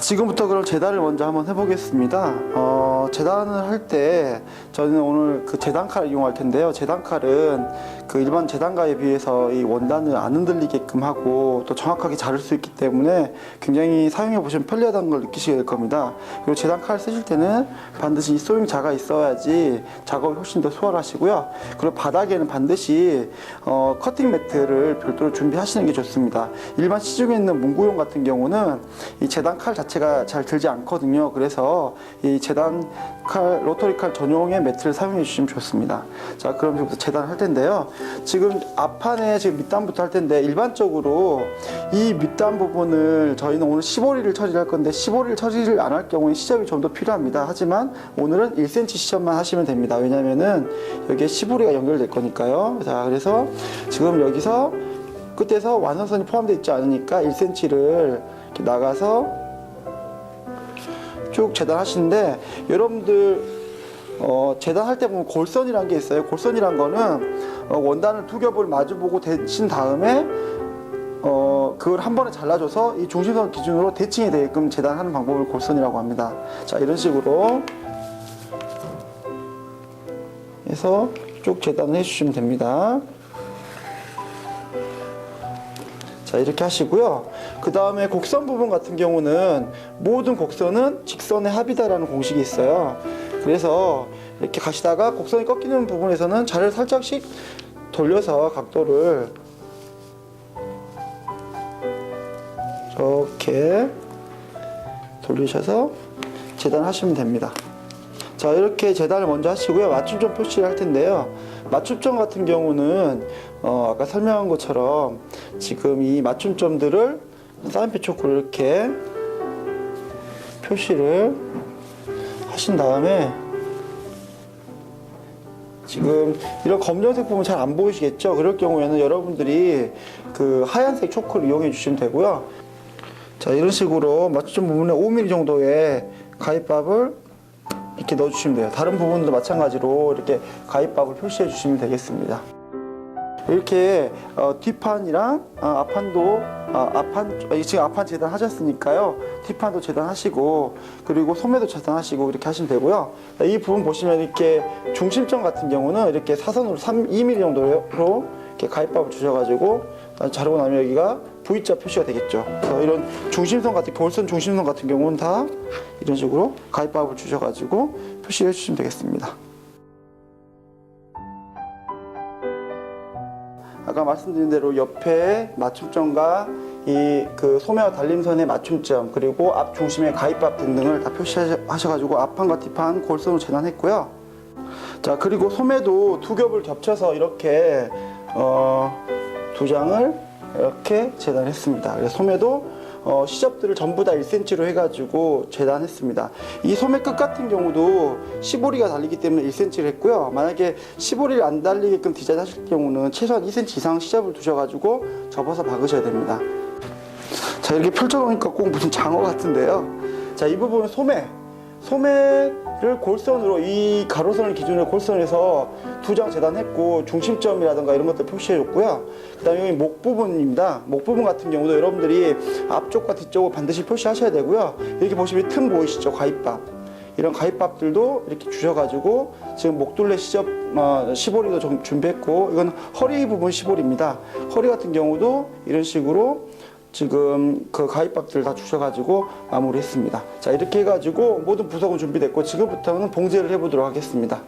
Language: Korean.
지금부터 그럼 재단을 먼저 한번 해보겠습니다. 어, 재단을 할 때 저는 오늘 그 재단칼을 이용할 텐데요. 재단칼은 그 일반 재단가에 비해서 이 원단을 안 흔들리게끔 하고 또 정확하게 자를 수 있기 때문에 굉장히 사용해 보시면 편리하다는 걸 느끼시게 될 겁니다. 그리고 재단 칼 쓰실 때는 반드시 이 소용자가 있어야지 작업이 훨씬 더 수월하시고요. 그리고 바닥에는 반드시 어, 커팅 매트를 별도로 준비하시는 게 좋습니다. 일반 시중에 있는 문구용 같은 경우는 이 재단 칼 자체가 잘 들지 않거든요. 그래서 이 재단 칼, 로터리 칼 전용의 매트를 사용해 주시면 좋습니다. 자, 그럼 지금부터 재단을 할 텐데요. 지금 앞판에 지금 밑단부터 할 텐데 일반적으로 이 밑단 부분을 저희는 오늘 15리를 처리를 할 건데 15리를 처리를 안 할 경우에 시접이 좀 더 필요합니다. 하지만 오늘은 1cm 시접만 하시면 됩니다. 왜냐면은 여기에 15리가 연결될 거니까요. 자, 그래서 지금 여기서 끝에서 완성선이 포함되어 있지 않으니까 1cm를 이렇게 나가서 쭉 재단하시는데 여러분들 어, 재단할 때 보면 골선이라는 게 있어요. 골선이란 거는 어, 원단을 두 겹을 마주보고 대신 다음에 어, 그걸 한 번에 잘라줘서 이 중심선 기준으로 대칭이 되게끔 재단하는 방법을 골선이라고 합니다. 자, 이런 식으로 해서 쭉 재단을 해주시면 됩니다. 자 이렇게 하시고요 그 다음에 곡선 부분 같은 경우는 모든 곡선은 직선의 합이다라는 공식이 있어요 그래서 이렇게 가시다가 곡선이 꺾이는 부분에서는 자를 살짝씩 돌려서 각도를 이렇게 돌리셔서 재단하시면 됩니다. 자 이렇게 재단을 먼저 하시고요. 맞춤점 표시를 할 텐데요. 맞춤점 같은 경우는 어, 아까 설명한 것처럼 지금 이 맞춤점들을 사인펜 초코로 이렇게 표시를 하신 다음에 지금 이런 검정색 부분 잘 안 보이시겠죠? 그럴 경우에는 여러분들이 그 하얀색 초코를 이용해 주시면 되고요. 자 이런 식으로 맞춤 부분에 5mm 정도의 가위밥을 이렇게 넣어주시면 돼요. 다른 부분도 마찬가지로 이렇게 가위밥을 표시해 주시면 되겠습니다. 이렇게 어, 뒷판이랑 어, 앞판도 어, 앞판 어, 지금 앞판 재단 하셨으니까요. 뒷판도 재단하시고 그리고 소매도 재단하시고 이렇게 하시면 되고요. 이 부분 보시면 이렇게 중심점 같은 경우는 이렇게 사선으로 3, 2mm 정도로 이렇게 가위밥을 주셔가지고 자르고 나면 여기가 V자 표시가 되겠죠. 그래서 이런 중심선 같은 골선 중심선 같은 경우는 다 이런 식으로 가위밥을 주셔가지고 표시해 주시면 되겠습니다. 아까 말씀드린 대로 옆에 맞춤점과 이 그 소매와 달림선의 맞춤점 그리고 앞 중심의 가입밥 등등을 다 표시하셔가지고 앞판과 뒷판 골선으로 재단했고요. 자 그리고 소매도 두 겹을 겹쳐서 이렇게 어, 두 장을 이렇게 재단했습니다. 그래서 소매도 어, 시접들을 전부 다 1cm로 해가지고 재단했습니다. 이 소매 끝 같은 경우도 15리가 달리기 때문에 1cm를 했고요. 만약에 15리를 안 달리게끔 디자인하실 경우는 최소한 2cm 이상 시접을 두셔가지고 접어서 박으셔야 됩니다. 자 이렇게 펼쳐놓으니까 꼭 무슨 장어 같은데요. 자 이 부분은 소매. 소매를 골선으로 이 가로선을 기준으로 골선에서 두장 재단했고 중심점이라든가 이런 것들 표시해줬고요. 그다음에 여기 목 부분입니다. 목 부분 같은 경우도 여러분들이 앞쪽과 뒤쪽을 반드시 표시하셔야 되고요. 이렇게 보시면 틈 보이시죠? 가입밥. 이런 가입밥들도 이렇게 주셔가지고 지금 목둘레 시접 어, 시보리도 좀 준비했고 이건 허리 부분 시보리입니다. 허리 같은 경우도 이런 식으로 지금 그 가입밥들 다 주셔가지고 마무리했습니다. 자 이렇게 해가지고 모든 부속은 준비됐고 지금부터는 봉제를 해보도록 하겠습니다.